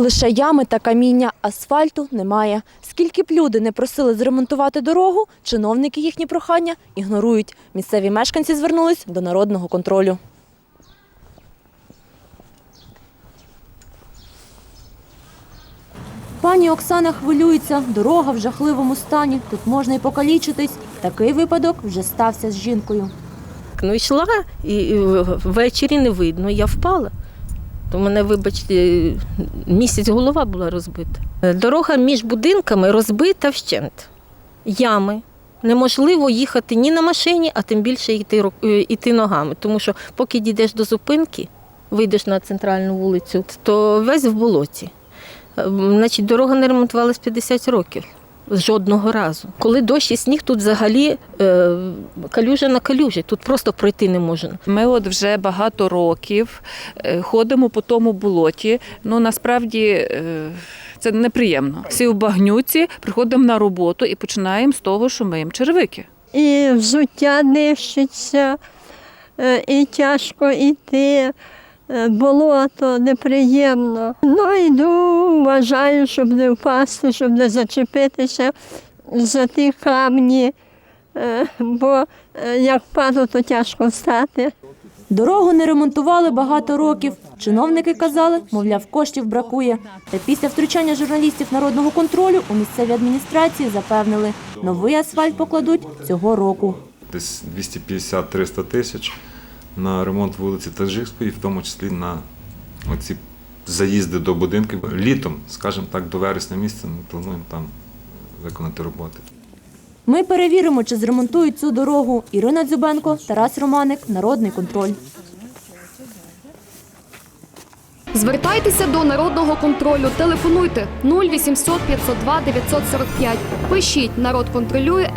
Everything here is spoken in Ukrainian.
Лише ями та каміння, асфальту немає. Скільки б люди не просили зремонтувати дорогу, чиновники їхні прохання ігнорують. Місцеві мешканці звернулись до народного контролю. Пані Оксана хвилюється, дорога в жахливому стані. Тут можна й покалічитись. Такий випадок вже стався з жінкою. Ну йшла і ввечері не видно, я впала. То мене, вибачте, місяць голова була розбита. Дорога між будинками розбита вщент. Ями. Неможливо їхати ні на машині, а тим більше йти, е, йти ногами. Тому що поки дійдеш до зупинки, вийдеш на центральну вулицю, то весь в болоті. Е, Значить, дорога не ремонтувалась 50 років. Жодного разу. Коли дощ і сніг, тут взагалі е, калюжа на калюжі, тут просто пройти не можна. Ми от вже багато років е, ходимо по тому болоті. Ну насправді е, це неприємно. Всі в багнюці приходимо на роботу і починаємо з того, що миємо черевики. і взуття нищиться, е, і тяжко йти, болото неприємно. Ну, йду, вважаю, щоб не впасти, щоб не зачепитися за ті камні, е, бо е, як паду, то тяжко встати. Дорогу не ремонтували багато років. Чиновники казали, мовляв, коштів бракує. Та після втручання журналістів народного контролю у місцевій адміністрації запевнили, новий асфальт покладуть цього року. десь 250-300 тисяч на ремонт вулиці Таджикської, в тому числі на оці заїзди до будинків. Літом, скажімо так, до вересня місяця ми плануємо там виконати роботи. Ми перевіримо, чи зремонтують цю дорогу. Ірина Дзюбенко, Тарас Романик, Народний контроль. Звертайтеся до народного контролю. Телефонуйте 0800 502 945. Пишіть народ контролює.